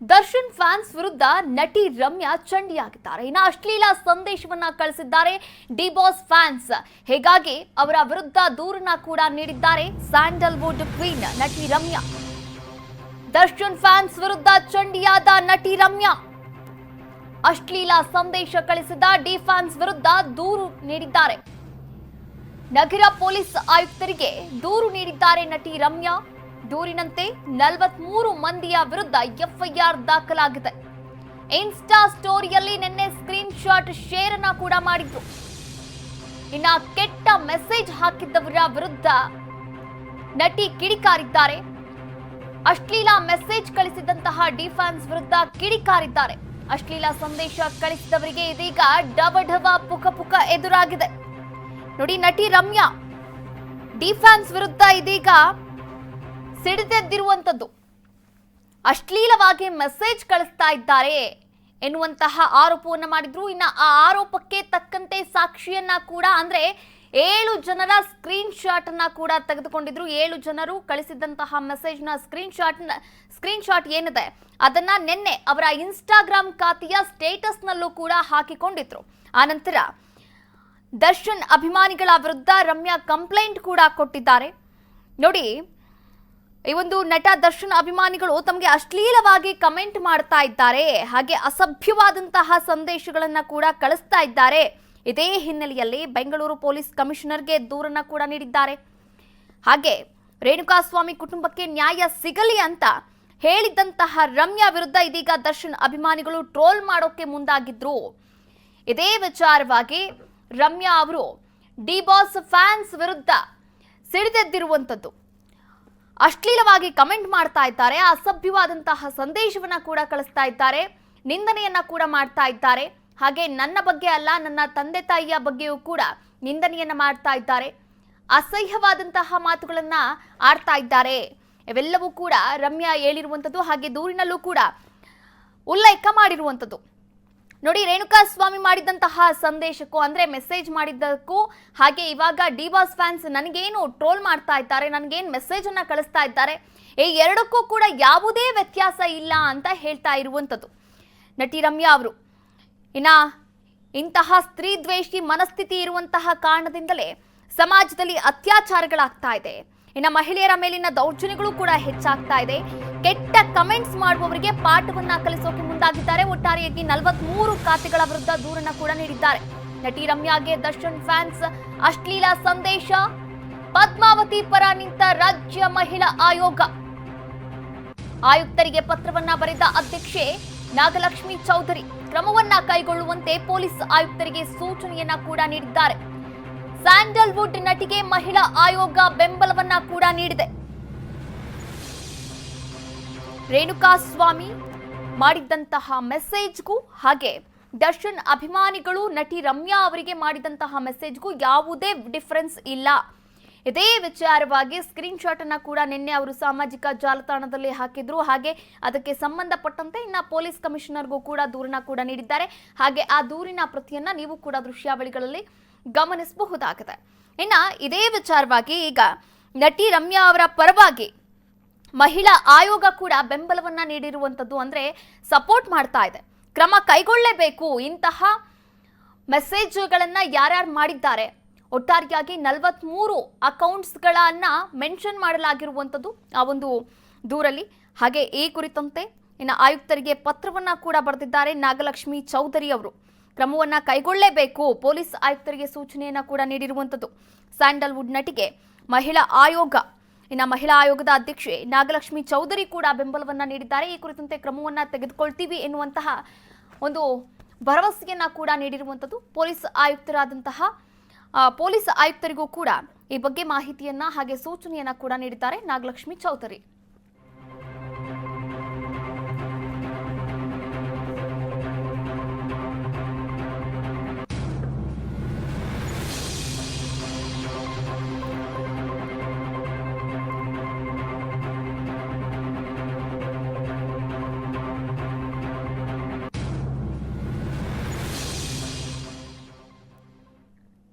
Darshan fans ವಿರುದ್ಧ ನಟಿ ರಮ್ಯಾ ಚಂಡಿಯಾಗಿದ್ದಾರೆ. ಇನ್ನು ಅಶ್ಲೀಲ ಸಂದೇಶವನ್ನ ಕಳಿಸಿದ್ದಾರೆ ಡಿ ಬಾಸ್ ಫ್ಯಾನ್ಸ್. ಹೀಗಾಗಿ ಅವರ ವಿರುದ್ಧ ದೂರನ್ನ ಕೂಡ ನೀಡಿದ್ದಾರೆ ಸ್ಯಾಂಡಲ್ವುಡ್ ಕ್ವೀನ್ ನಟಿ ರಮ್ಯಾ. ದರ್ಶನ್ ಫ್ಯಾನ್ಸ್ ವಿರುದ್ಧ ಚಂಡಿಯಾದ ನಟಿ ರಮ್ಯಾ. ಅಶ್ಲೀಲ ಸಂದೇಶ ಕಳಿಸಿದ ಡಿ ಫ್ಯಾನ್ಸ್ ವಿರುದ್ಧ ದೂರು ನೀಡಿದ್ದಾರೆ. ನಗರ ಪೊಲೀಸ್ ಆಯುಕ್ತರಿಗೆ ದೂರು ನೀಡಿದ್ದಾರೆ ನಟಿ ರಮ್ಯಾ. ದೂರಿನಂತೆ ನಲವತ್ಮೂರು ಮಂದಿಯ ವಿರುದ್ಧ ಎಫ್ಐಆರ್ ದಾಖಲಾಗಿದೆ. ಇನ್ಸ್ಟಾ ಸ್ಟೋರಿಯಲ್ಲಿ ನಿನ್ನೆ ಸ್ಕ್ರೀನ್ ಶಾಟ್ ಶೇರ್ ಅನ್ನ ಕೂಡ ಮಾಡಿದ್ರು. ಇನ್ನ ಕೆಟ್ಟ ಮೆಸೇಜ್ ಹಾಕಿದ್ದವರ ವಿರುದ್ಧ ನಟಿ ಕಿಡಿಕಾರಿದ್ದಾರೆ. ಅಶ್ಲೀಲ ಮೆಸೇಜ್ ಕಳಿಸಿದಂತಹ ಡಿಫಾನ್ಸ್ ವಿರುದ್ಧ ಕಿಡಿಕಾರಿದ್ದಾರೆ. ಅಶ್ಲೀಲ ಸಂದೇಶ ಕಳಿಸಿದವರಿಗೆ ಇದೀಗ ಡವ ಡವ ಪುಕ ಪುಕ ಎದುರಾಗಿದೆ. ನೋಡಿ ನಟಿ ರಮ್ಯಾ ಡಿಫಾನ್ಸ್ ವಿರುದ್ಧ ಇದೀಗ ಸಿಡಿದೆದ್ದಿರುವಂತದ್ದು ಅಶ್ಲೀಲವಾಗಿ ಮೆಸೇಜ್ ಕಳಿಸ್ತಾ ಇದ್ದಾರೆ ಎನ್ನುವಂತಹ ಆರೋಪವನ್ನು ಮಾಡಿದ್ರು. ಇನ್ನು ಆ ಆರೋಪಕ್ಕೆ ತಕ್ಕಂತೆ ಸಾಕ್ಷಿಯನ್ನ ಕೂಡ ಅಂದ್ರೆ ಏಳು ಜನರ ಸ್ಕ್ರೀನ್ ಶಾಟ್ ಅನ್ನ ಕೂಡ ತೆಗೆದುಕೊಂಡಿದ್ರು. ಏಳು ಜನರು ಕಳಿಸಿದಂತಹ ಮೆಸೇಜ್ನ ಸ್ಕ್ರೀನ್ ಶಾಟ್ ಸ್ಕ್ರೀನ್ ಶಾಟ್ ಏನಿದೆ, ಅದನ್ನ ನಿನ್ನೆ ಅವರ ಇನ್ಸ್ಟಾಗ್ರಾಮ್ ಖಾತೆಯ ಸ್ಟೇಟಸ್ ನಲ್ಲೂ ಕೂಡ ಹಾಕಿಕೊಂಡಿದ್ರು. ಆನಂತರ ದರ್ಶನ್ ಅಭಿಮಾನಿಗಳ ವಿರುದ್ಧ ರಮ್ಯಾ ಕಂಪ್ಲೇಂಟ್ ಕೂಡ ಕೊಟ್ಟಿದ್ದಾರೆ. ನೋಡಿ ಈ ಒಂದು ನಟ ದರ್ಶನ್ ಅಭಿಮಾನಿಗಳು ತಮಗೆ ಅಶ್ಲೀಲವಾಗಿ ಕಮೆಂಟ್ ಮಾಡ್ತಾ ಇದ್ದಾರೆ. ಹಾಗೆ ಅಸಭ್ಯವಾದಂತಹ ಸಂದೇಶಗಳನ್ನ ಕೂಡ ಕಳಿಸ್ತಾ ಇದ್ದಾರೆ. ಇದೇ ಹಿನ್ನೆಲೆಯಲ್ಲಿ ಬೆಂಗಳೂರು ಪೊಲೀಸ್ ಕಮಿಷನರ್ಗೆ ದೂರನ್ನ ಕೂಡ ನೀಡಿದ್ದಾರೆ. ಹಾಗೆ ರೇಣುಕಾಸ್ವಾಮಿ ಕುಟುಂಬಕ್ಕೆ ನ್ಯಾಯ ಸಿಗಲಿ ಅಂತ ಹೇಳಿದ್ದಂತಹ ರಮ್ಯಾ ವಿರುದ್ಧ ಇದೀಗ ದರ್ಶನ್ ಅಭಿಮಾನಿಗಳು ಟ್ರೋಲ್ ಮಾಡೋಕೆ ಮುಂದಾಗಿದ್ರು. ಇದೇ ವಿಚಾರವಾಗಿ ರಮ್ಯಾ ಅವರು ಡಿ ಬಾಸ್ ಫ್ಯಾನ್ಸ್ ವಿರುದ್ಧ ಸಿಡಿದೆದ್ದಿರುವಂಥದ್ದು. ಅಶ್ಲೀಲವಾಗಿ ಕಮೆಂಟ್ ಮಾಡ್ತಾ ಇದ್ದಾರೆ, ಅಸಭ್ಯವಾದಂತಹ ಸಂದೇಶವನ್ನ ಕೂಡ ಕಳಿಸ್ತಾ ಇದ್ದಾರೆ, ನಿಂದನೆಯನ್ನ ಕೂಡ ಮಾಡ್ತಾ ಇದ್ದಾರೆ. ಹಾಗೆ ನನ್ನ ಬಗ್ಗೆ ಅಲ್ಲ, ನನ್ನ ತಂದೆ ತಾಯಿಯ ಬಗ್ಗೆಯೂ ಕೂಡ ನಿಂದನೆಯನ್ನ ಮಾಡ್ತಾ ಇದ್ದಾರೆ. ಅಸಹ್ಯವಾದಂತಹ ಮಾತುಗಳನ್ನ ಆಡ್ತಾ ಇದ್ದಾರೆ. ಇವೆಲ್ಲವೂ ಕೂಡ ರಮ್ಯಾ ಹೇಳಿರುವಂಥದ್ದು, ಹಾಗೆ ದೂರಿನಲ್ಲೂ ಕೂಡ ಉಲ್ಲೇಖ ಮಾಡಿರುವಂಥದ್ದು. ನೋಡಿ ರೇಣುಕಾ ಸ್ವಾಮಿ ಮಾಡಿದಂತಹ ಸಂದೇಶಕ್ಕೂ, ಅಂದ್ರೆ ಮೆಸೇಜ್ ಮಾಡಿದ್ದಕ್ಕೂ, ಹಾಗೆ ಇವಾಗ ಡಿಬಾಸ್ ಫ್ಯಾನ್ಸ್ ನನಗೇನು ಟ್ರೋಲ್ ಮಾಡ್ತಾ ಇದ್ದಾರೆ, ನನಗೇನು ಮೆಸೇಜ್ ಅನ್ನ ಕಳಿಸ್ತಾ ಇದ್ದಾರೆ, ಈ ಎರಡಕ್ಕೂ ಕೂಡ ಯಾವುದೇ ವ್ಯತ್ಯಾಸ ಇಲ್ಲ ಅಂತ ಹೇಳ್ತಾ ಇರುವಂಥದ್ದು. ನಟಿ ರಮ್ಯಾ ಅವರು, ಇನ್ನ ಇಂತಹ ಸ್ತ್ರೀ ದ್ವೇಷಿ ಮನಸ್ಥಿತಿ ಇರುವಂತಹ ಕಾರಣದಿಂದಲೇ ಸಮಾಜದಲ್ಲಿ ಅತ್ಯಾಚಾರಗಳಾಗ್ತಾ ಇದೆ. ಇನ್ನ ಮಹಿಳೆಯರ ಮೇಲಿನ ದೌರ್ಜನ್ಯಗಳು ಕೂಡ ಹೆಚ್ಚಾಗ್ತಾ ಇದೆ. ಕೆಟ್ಟ ಕಮೆಂಟ್ಸ್ ಮಾಡುವವರಿಗೆ ಪಾಠವನ್ನ ಕಲಿಸೋಕೆ ಮುಂದಾಗಿದ್ದಾರೆ. ಒಟ್ಟಾರೆಯಾಗಿ ನಲವತ್ಮೂರು ಖಾತೆಗಳ ವಿರುದ್ಧ ದೂರನ್ನ ಕೂಡ ನೀಡಿದ್ದಾರೆ. ನಟಿ ರಮ್ಯಾಗೆ ದರ್ಶನ್ ಫ್ಯಾನ್ಸ್ ಅಶ್ಲೀಲ ಸಂದೇಶ. ಪದ್ಮಾವತಿ ಪರ ನಿಂತ ರಾಜ್ಯ ಮಹಿಳಾ ಆಯೋಗ. ಆಯುಕ್ತರಿಗೆ ಪತ್ರವನ್ನ ಬರೆದ ಅಧ್ಯಕ್ಷೆ ನಾಗಲಕ್ಷ್ಮಿ ಚೌಧರಿ. ಕ್ರಮವನ್ನ ಕೈಗೊಳ್ಳುವಂತೆ ಪೊಲೀಸ್ ಆಯುಕ್ತರಿಗೆ ಸೂಚನೆಯನ್ನ ಕೂಡ ನೀಡಿದ್ದಾರೆ. ಸ್ಯಾಂಡಲ್ವುಡ್ ನಟಿಗೆ ಮಹಿಳಾ ಆಯೋಗ ಬೆಂಬಲವನ್ನ ಕೂಡ ನೀಡಿದೆ. ರೇಣುಕಾ ಸ್ವಾಮಿ ಮಾಡಿದ್ದಂತಹ ಮೆಸೇಜ್ಗೂ ಹಾಗೆ ದರ್ಶನ್ ಅಭಿಮಾನಿಗಳು ನಟಿ ರಮ್ಯಾ ಅವರಿಗೆ ಮಾಡಿದಂತಹ ಮೆಸೇಜ್ಗೂ ಯಾವುದೇ ಡಿಫರೆನ್ಸ್ ಇಲ್ಲ. ಇದೇ ವಿಚಾರವಾಗಿ ಸ್ಕ್ರೀನ್ ಶಾಟ್ ಅನ್ನ ಕೂಡ ನಿನ್ನೆ ಅವರು ಸಾಮಾಜಿಕ ಜಾಲತಾಣದಲ್ಲಿ ಹಾಕಿದ್ರು. ಹಾಗೆ ಅದಕ್ಕೆ ಸಂಬಂಧಪಟ್ಟಂತೆ ಇನ್ನ ಪೊಲೀಸ್ ಕಮಿಷನರ್ಗೂ ಕೂಡ ದೂರನ್ನ ಕೂಡ ನೀಡಿದ್ದಾರೆ. ಹಾಗೆ ಆ ದೂರಿನ ಪ್ರತಿಯನ್ನ ನೀವು ಕೂಡ ದೃಶ್ಯಾವಳಿಗಳಲ್ಲಿ ಗಮನಿಸಬಹುದಾಗಿದೆ. ಇನ್ನ ಇದೇ ವಿಚಾರವಾಗಿ ಈಗ ನಟಿ ರಮ್ಯಾ ಅವರ ಪರವಾಗಿ ಮಹಿಳಾ ಆಯೋಗ ಕೂಡ ಬೆಂಬಲವನ್ನ ನೀಡಿರುವಂಥದ್ದು ಅಂದ್ರೆ ಸಪೋರ್ಟ್ ಮಾಡ್ತಾ ಇದೆ. ಕ್ರಮ ಕೈಗೊಳ್ಳಲೇಬೇಕು. ಇಂತಹ ಮೆಸೇಜ್ಗಳನ್ನ ಯಾರ್ಯಾರು ಮಾಡಿದ್ದಾರೆ? ಒಟ್ಟಾರೆಯಾಗಿ ನಲವತ್ತ್ಮೂರು ಅಕೌಂಟ್ಸ್ಗಳನ್ನ ಮೆನ್ಷನ್ ಮಾಡಲಾಗಿರುವಂಥದ್ದು ಆ ಒಂದು ದೂರಲ್ಲಿ. ಹಾಗೆ ಈ ಕುರಿತಂತೆ ಇನ್ನು ಆಯುಕ್ತರಿಗೆ ಪತ್ರವನ್ನ ಕೂಡ ಬರೆದಿದ್ದಾರೆ ನಾಗಲಕ್ಷ್ಮಿ ಚೌಧರಿ ಅವರು. ಕ್ರಮವನ್ನ ಕೈಗೊಳ್ಳಲೇಬೇಕು. ಪೊಲೀಸ್ ಆಯುಕ್ತರಿಗೆ ಸೂಚನೆಯನ್ನ ಕೂಡ ನೀಡಿರುವಂಥದ್ದು. ಸ್ಯಾಂಡಲ್ವುಡ್ ನಟಿಗೆ ಮಹಿಳಾ ಆಯೋಗ, ಇನ್ನು ಮಹಿಳಾ ಆಯೋಗದ ಅಧ್ಯಕ್ಷೆ ನಾಗಲಕ್ಷ್ಮಿ ಚೌಧರಿ ಕೂಡ ಬೆಂಬಲವನ್ನ ನೀಡಿದ್ದಾರೆ. ಈ ಕುರಿತಂತೆ ಕ್ರಮವನ್ನ ತೆಗೆದುಕೊಳ್ತೀವಿ ಎನ್ನುವಂತಹ ಒಂದು ಭರವಸೆಯನ್ನ ಕೂಡ ನೀಡಿರುವಂಥದ್ದು ಪೊಲೀಸ್ ಆಯುಕ್ತರಾದಂತಹ ಪೊಲೀಸ್ ಆಯುಕ್ತರಿಗೂ ಕೂಡ ಈ ಬಗ್ಗೆ ಮಾಹಿತಿಯನ್ನ ಹಾಗೆ ಸೂಚನೆಯನ್ನ ಕೂಡ ನೀಡಿದ್ದಾರೆ ನಾಗಲಕ್ಷ್ಮಿ ಚೌಧರಿ.